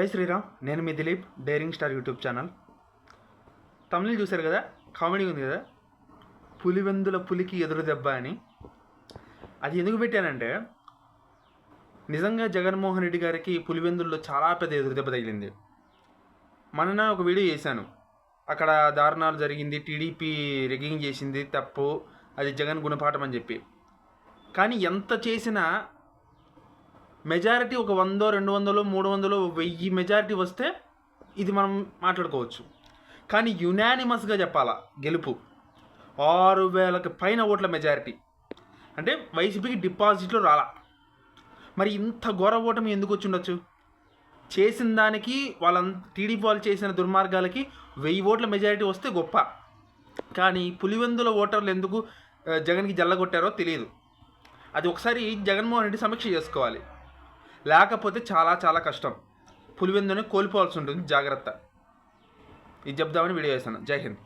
జై శ్రీరామ్ నేను మీ Dilip daring star YouTube channel. Tamil చూశారు కదా కామెడీ ఉంది కదా? పులివెందుల పులికి ఎదురు దెబ్బ అని. అది ఎందుకు పెట్టానంటే నిజంగా జగన్మోహన్ రెడ్డి గారికి పులివెందుల్లో చాలా పెద్ద ఎదురు దెబ్బ తగిలింది. మొన్న ఒక వీడియో చేశాను. అక్కడ దారుణాలు జరిగింది టీడీపీ రెగ్గింగ్ చేసింది తప్పు అది జగన్ గుణపాఠం అని చెప్పి. కానీ ఎంత చేసినా మెజారిటీ ఒక వందో రెండు వందలు మూడు వందలు వెయ్యి మెజారిటీ వస్తే ఇది మనం మాట్లాడుకోవచ్చు. కానీ యునానిమస్గా చెప్పాలా? గెలుపు. ఆరు వేలకు పైన ఓట్ల మెజారిటీ. అంటే వైసీపీకి డిపాజిట్లు రాలా. మరి ఇంత ఘోర ఓటమి ఎందుకు వచ్చి ఉండొచ్చు చేసిన దానికి వాళ్ళ టీడీపీ వాళ్ళు చేసిన దుర్మార్గాలకి వెయ్యి ఓట్ల మెజారిటీ వస్తే గొప్ప. కానీ పులివెందుల ఓటర్లు ఎందుకు జగన్కి జల్లగొట్టారో తెలియదు అది ఒకసారి జగన్మోహన్ రెడ్డి సమీక్ష చేసుకోవాలి. లేకపోతే చాలా చాలా కష్టం. పులివెందుని కోల్పోవాల్సి ఉంటుంది. జాగ్రత్త. ఇది చెప్దామని వీడియో చేశాను జై హింద్.